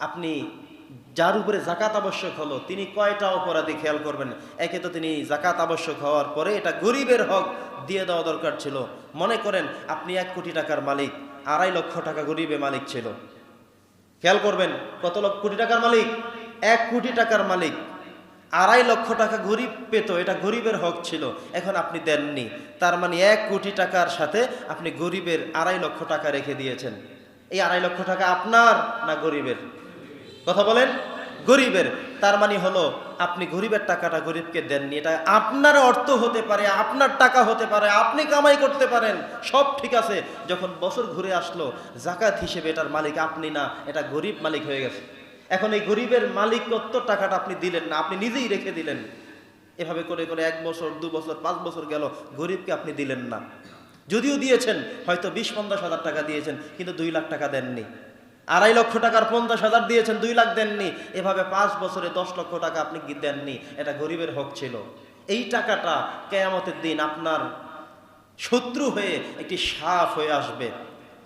আপনি যার উপরে জাকাত আবশ্যক হলো, তিনি কয়টা অপরাধী খেয়াল করবেন? একে তো তিনি জাকাত আবশ্যক হওয়ার পরে এটা গরিবের হক দিয়ে দেওয়া দরকার ছিল। মনে করেন আপনি এক কোটি টাকার মালিক, আড়াই লক্ষ টাকা গরিবে মালিক ছিল। খেয়াল করবেন, কত লক্ষ কোটি টাকার মালিক? এক কোটি টাকার মালিক। আড়াই লক্ষ টাকা গরিব পেত, এটা গরিবের হক ছিল। এখন আপনি দেননি। তার মানে এক কোটি টাকার সাথে আপনি গরিবের আড়াই লক্ষ টাকা রেখে দিয়েছেন। এই আড়াই লক্ষ টাকা আপনার না গরিবের? কথা বলেন? গরিবের। তার মানে হলো, আপনি গরিবের টাকাটা গরিবকে দেননি। এটা আপনার অর্থ হতে পারে, আপনার টাকা হতে পারে, আপনি কামাই করতে পারেন, সব ঠিক আছে। যখন বছর ঘুরে আসলো, জাকাত হিসেবে এটার মালিক আপনি না, এটা গরিব মালিক হয়ে গেছে। এখন এই গরিবের মালিকত্ব টাকাটা আপনি দিলেন না, আপনি নিজেই রেখে দিলেন। এভাবে করে করে এক বছর, দু বছর, পাঁচ বছর গেল, গরিবকে আপনি দিলেন না। যদিও দিয়েছেন, হয়তো বিশ, পঞ্চাশ হাজার টাকা দিয়েছেন, কিন্তু দুই লাখ টাকা দেননি। আড়াই লক্ষ টাকার পঞ্চাশ হাজার দিয়েছেন, দুই লাখ দেননি। এভাবে পাঁচ বছরে দশ লক্ষ টাকা আপনি কি দেননি? এটা গরিবের হক ছিল। এই টাকাটা কেয়ামতের দিন আপনার শত্রু হয়ে একটি সাপ হয়ে আসবে।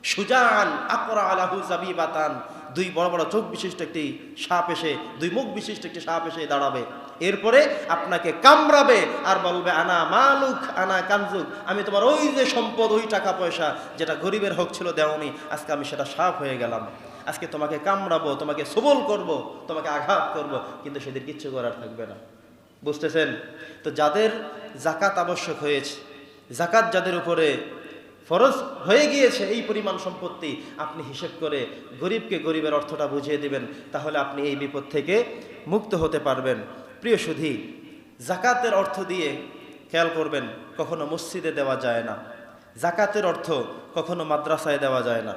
সুজান আকরা আলাহু জাবিবাতান। দুই বড় বড় চোখ বিশিষ্ট একটি সাপ এসে, দুই মুখ বিশিষ্ট একটি সাপ এসে দাঁড়াবে। এরপরে আপনাকে কামড়াবে আর বলবে, আনা মালুক, আনা কানজুক আমি তোমার ওই যে সম্পদ, ওই টাকা পয়সা, যেটা গরিবের হক ছিল দেওনি। আজকে আমি সেটা সাপ হয়ে গেলাম। আজকে তোমাকে কামড়াবো, তোমাকে সবল করব, তোমাকে আঘাত করব, কিন্তু সেদিন কিচ্ছু করার থাকবে না। বুঝতেছেন? তো যাদের জাকাত আবশ্যক হয়েছে জাকাত যাদের উপরে ফরজ হয়ে গিয়েছে এই পরিমাণ সম্পত্তি, আপনি হিসেব করে গরিবকে গরিবের অর্থটা বুঝিয়ে দিবেন, তাহলে আপনি এই বিপদ থেকে মুক্ত হতে পারবেন। প্রিয় সুধী জাকাতের অর্থ দিয়ে খেয়াল করবেন, কখনো মসজিদে দেওয়া যায় না। জাকাতের অর্থ কখনো মাদ্রাসায় দেওয়া যায় না।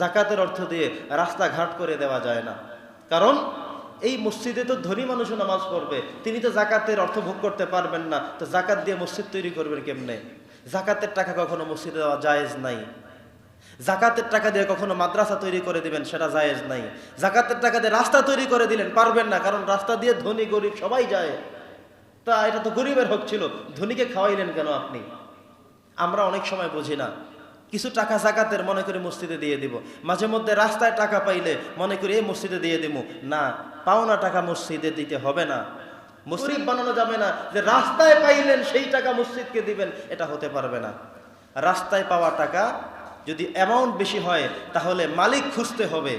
জাকাতের অর্থ দিয়ে রাস্তাঘাট করে দেওয়া যায় না। কারণ এই মসজিদে তো ধনী মানুষও নামাজ পড়বে, তিনি তো জাকাতের অর্থ ভোগ করতে পারবেন না, তো জাকাত দিয়ে মসজিদ তৈরি করবেন কেমনে? জাকাতের টাকা কখনো মসজিদে দেওয়া জায়েজ নাই। জাকাতের টাকা দিয়ে কখনো মাদ্রাসা তৈরি করে দিবেন সেটা জায়েজ নাই। জাকাতের টাকা দিয়ে রাস্তা তৈরি করে দিলেন, পারবেন না, কারণ রাস্তা দিয়ে ধনী গরিব সবাই যায়। তা এটা তো গরিবের হক ছিল, ধনীকে খাওয়াইলেন কেন আপনি? আমরা অনেক সময় বুঝি না। কিছু টাকা জাকাতের মনে করি মসজিদে দিয়ে দিব। মাঝে মধ্যে রাস্তায় টাকা পাইলে মনে করি এই মসজিদে দিয়ে দিব না পাওনা টাকা মসজিদে দিতে হবে না। মসজিদ বানানো যাবে না। যে রাস্তায় পাইলেন সেই টাকা মসজিদকে দিবেন এটা হতে পারবে না। রাস্তায় পাওয়া টাকা যদি অ্যামাউন্ট বেশি হয় তাহলে মালিক খুঁজতে হবে।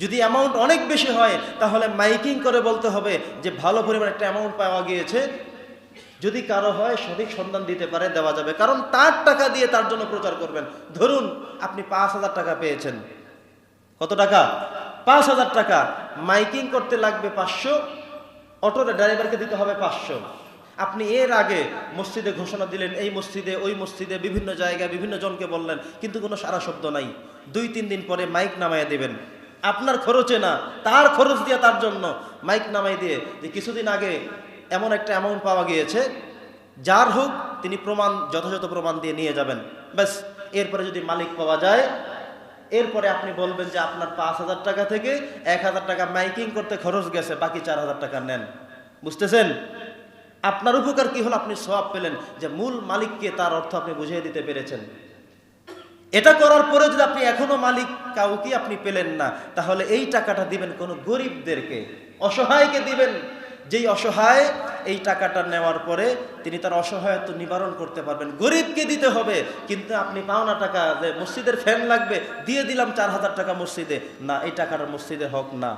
যদি অ্যামাউন্ট অনেক বেশি হয় তাহলে মাইকিং করে বলতে হবে যে ভালো পরিমাণ একটা অ্যামাউন্ট পাওয়া গিয়েছে যদি কারও হয় সঠিক সন্ধান দিতে পারে, দেওয়া যাবে। কারণ তার টাকা দিয়ে তার জন্য প্রচার করবেন। ধরুন, আপনি পাঁচ হাজার টাকা পেয়েছেন। কত টাকা? পাঁচ হাজার টাকা। মাইকিং করতে লাগবে পাঁচশো অটোর ড্রাইভারকে দিতে হবে পাঁচশো। আপনি এর আগে মসজিদে ঘোষণা দিলেন, এই মসজিদে, ওই মসজিদে, বিভিন্ন জায়গায় বিভিন্ন জনকে বললেন, কিন্তু কোনো সারা শব্দ নাই। দুই, তিন দিন পরে মাইক নামাইয়া দেবেন। আপনার খরচে না, তার খরচ দিয়ে তার জন্য মাইক নামাই দিয়ে যে কিছুদিন আগে এমন একটা অ্যামাউন্ট পাওয়া গিয়েছে, যার হোক তিনি প্রমাণ, যথাযথ প্রমাণ দিয়ে নিয়ে যাবেন। ব্যাস, এরপরে যদি মালিক পাওয়া যায়, এরপরে আপনি বলবেন যে আপনার পাঁচ হাজার টাকা থেকে এক হাজার টাকা মাইকিং করতে খরচ গেছে, বাকি চার হাজার টাকা নেন। বুঝতেছেন? আপনার উপকার কি হলো? আপনি সব পেলেন যে মূল মালিককে তার অর্থ আপনি বুঝিয়ে দিতে পেরেছেন। এটা করার পরে যদি আপনি এখনও মালিক কাউকে আপনি পেলেন না, তাহলে এই টাকাটা দিবেন কোনো গরিবদেরকে, অসহায়কে দিবেন। যেই অসহায় এই টাকাটা নেওয়ার পরে তিনি তার অসহায়ত্ব নিবারণ করতে পারবেন। গরিবকে দিতে হবে, কিন্তু আপনি পাওনা টাকা যে মসজিদের ফ্যান লাগবে, দিয়ে দিলাম চার হাজার টাকা মসজিদে। না, এই টাকাটা মসজিদে হক না।